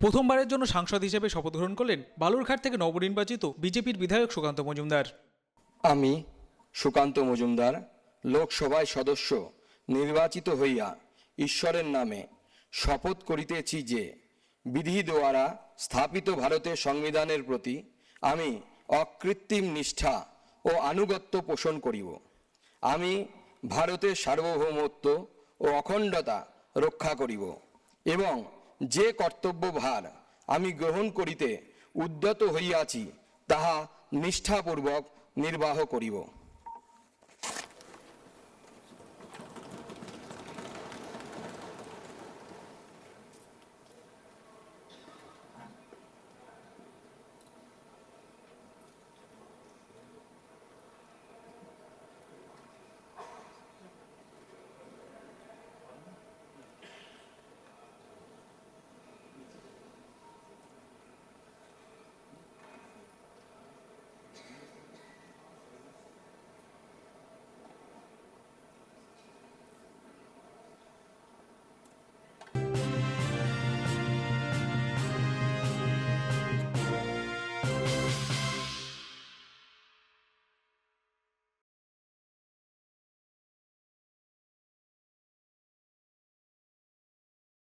প্রথমবারের জন্য সাংসদ হিসেবে শপথ গ্রহণ করলেন বালুরঘাট থেকে নবনির্বাচিত বিজেপির বিধায়ক সুকান্ত মজুমদার। আমি সুকান্ত মজুমদার, লোকসভায় সদস্য, নির্বাচিত হইয়া ঈশ্বরের নামে শপথ করিতেছি যে বিধি দ্বারা স্থাপিত ভারতের সংবিধানের প্রতি আমি অকৃত্রিম নিষ্ঠা ও আনুগত্য পোষণ করিব। আমি ভারতের সার্বভৌমত্ব ও অখণ্ডতা রক্ষা করিব এবং যে কর্তব্যভার আমি গ্রহণ করিতে উদ্যত হইয়াছি তাহা নিষ্ঠাপূর্বক নির্বাহ করিব।